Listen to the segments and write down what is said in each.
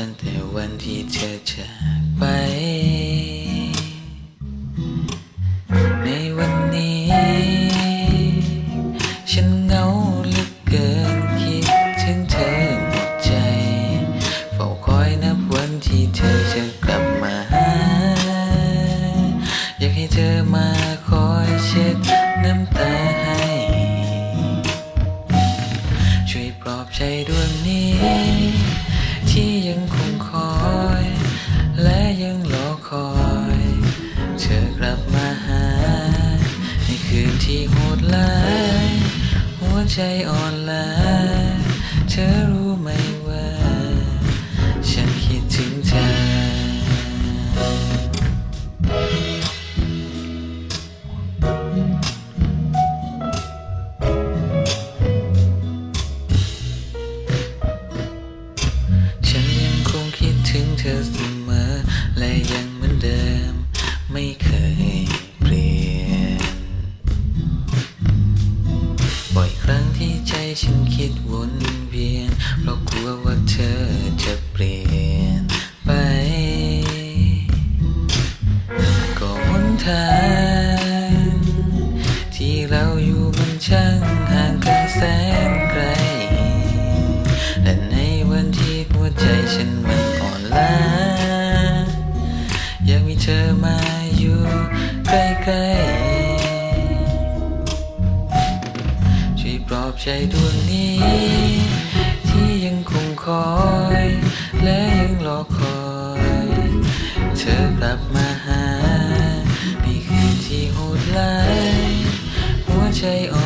ตั้งแต่วันที่เธอจากไป ในวันนี้ ฉันเหงาเหลือเกินคิดถึงเธอหมดใจ เฝ้าคอยนับวันที่เธอจะกลับมาหาอยากให้เธอมาคอยเช็ดน้ำตาให้ ช่วยปลอบใจดวงนี้ ที่ยังคงคอย และยังรอคอย เธอกลับมาหา ในคืนที่โหดร้าย หัวใจอ่อนล้าเธอรู้ไหม อเสมอ และยังเหมือนเดิม ไม่เคยเปลี่ยน บ่อยครั้งที่ใจฉันคิดวนเวียน เพราะกลัวว่าเธอจะเปลี่ยน อยู่ใกล้ๆช่วยปลอบใจดวงนี้ ที่ยังคงคอย และยังรอคอย เธอกลับมาหาในคืนที่โหดร้ายหัวใจอ่อน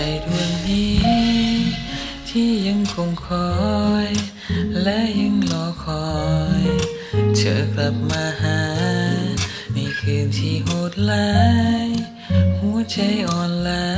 ใจดวงนี้ ที่ยังคงคอย และยังรอคอย เธอกลับมาหา ในคืนที่โหดร้าย หัวใจอ่อนล้า